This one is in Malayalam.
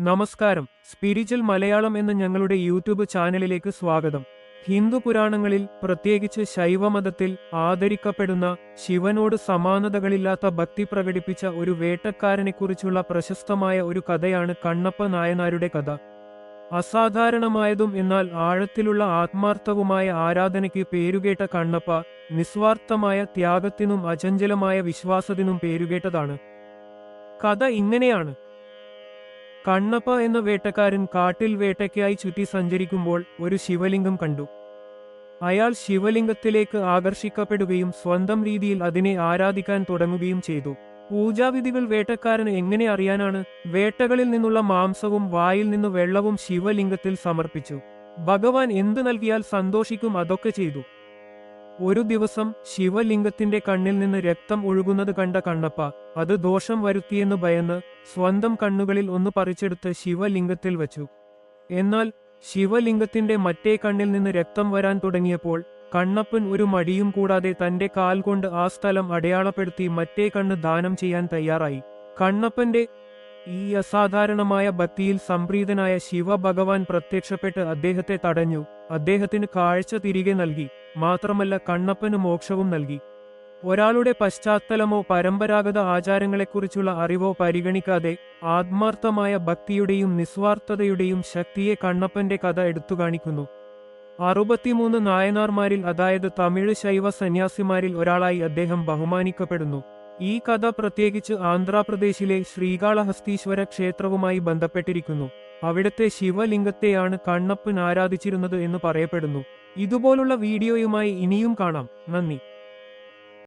നമസ്കാരം. സ്പിരിച്വൽ മലയാളം എന്ന ഞങ്ങളുടെ യൂട്യൂബ് ചാനലിലേക്ക് സ്വാഗതം. ഹിന്ദു പുരാണങ്ങളിൽ പ്രത്യേകിച്ച് ശൈവമതത്തിൽ ആദരിക്കപ്പെടുന്ന ശിവനോട് സമാനതകളില്ലാത്ത ഭക്തി പ്രകടിപ്പിച്ച ഒരു വേട്ടക്കാരനെക്കുറിച്ചുള്ള പ്രശസ്തമായ ഒരു കഥയാണ് കണ്ണപ്പ നായനാരുടെ കഥ. അസാധാരണമായതും എന്നാൽ ആഴത്തിലുള്ള ആത്മാർത്ഥവുമായ ആരാധനയ്ക്ക് പേരുകേട്ട കണ്ണപ്പ നിസ്വാർത്ഥമായ ത്യാഗത്തിനും അചഞ്ചലമായ വിശ്വാസത്തിനും പേരുകേട്ടതാണ്. കഥ ഇങ്ങനെയാണ്. കണ്ണപ്പ എന്ന വേട്ടക്കാരൻ കാട്ടിൽ വേട്ടയ്ക്കായി ചുറ്റി സഞ്ചരിക്കുമ്പോൾ ഒരു ശിവലിംഗം കണ്ടു. അയാൾ ശിവലിംഗത്തിലേക്ക് ആകർഷിക്കപ്പെടുകയും സ്വന്തം രീതിയിൽ അതിനെ ആരാധിക്കാൻ തുടങ്ങുകയും ചെയ്തു. പൂജാവിധികൾ വേട്ടക്കാരന് എങ്ങനെ അറിയാനാണ്? വേട്ടകളിൽ നിന്നുള്ള മാംസവും വായിൽ നിന്ന് വെള്ളവും ശിവലിംഗത്തിൽ സമർപ്പിച്ചു. ഭഗവാൻ എന്തു നൽകിയാൽ സന്തോഷിക്കും അതൊക്കെ ചെയ്തു. ഒരു ദിവസം ശിവലിംഗത്തിന്റെ കണ്ണിൽ നിന്ന് രക്തം ഒഴുകുന്നത് കണ്ട കണ്ണപ്പ അത് ദോഷം വരുത്തിയെന്ന് ഭയന്ന് സ്വന്തം കണ്ണുകളിൽ ഒന്ന് പറിച്ചെടുത്ത് ശിവലിംഗത്തിൽ വച്ചു. എന്നാൽ ശിവലിംഗത്തിന്റെ മറ്റേ കണ്ണിൽ നിന്ന് രക്തം വരാൻ തുടങ്ങിയപ്പോൾ കണ്ണപ്പൻ ഒരു മടിയും കൂടാതെ തന്റെ കാൽ കൊണ്ട് ആ സ്ഥലം അടയാളപ്പെടുത്തി മറ്റേ കണ്ണ് ദാനം ചെയ്യാൻ തയ്യാറായി. കണ്ണപ്പന്റെ ഈ അസാധാരണമായ ഭക്തിയിൽ സംപ്രീതനായ ശിവ ഭഗവാൻ പ്രത്യക്ഷപ്പെട്ട് അദ്ദേഹത്തെ തടഞ്ഞു. അദ്ദേഹത്തിന് കാഴ്ച തിരികെ നൽകി. മാത്രമല്ല കണ്ണപ്പന് മോക്ഷവും നൽകി. ഒരാളുടെ പശ്ചാത്തലമോ പരമ്പരാഗത ആചാരങ്ങളെക്കുറിച്ചുള്ള അറിവോ പരിഗണിക്കാതെ ആത്മാർത്ഥമായ ഭക്തിയുടെയും നിസ്വാർത്ഥതയുടെയും ശക്തിയെ കണ്ണപ്പന്റെ കഥ എടുത്തു കാണിക്കുന്നു അറുപത്തിമൂന്ന് നായനാർമാരിൽ അതായത് തമിഴ് ശൈവ സന്യാസിമാരിൽ ഒരാളായി അദ്ദേഹം ബഹുമാനിക്കപ്പെടുന്നു. ഈ കഥ പ്രത്യേകിച്ച് ആന്ധ്രാപ്രദേശിലെ ശ്രീകാളഹസ്തീശ്വര ക്ഷേത്രവുമായി ബന്ധപ്പെട്ടിരിക്കുന്നു. അവിടുത്തെ ശിവലിംഗത്തെയാണ് കണ്ണപ്പൻ ആരാധിച്ചിരുന്നത് എന്ന് പറയപ്പെടുന്നു. ഇതുപോലുള്ള വീഡിയോയുമായി ഇനിയും കാണാം. നന്ദി.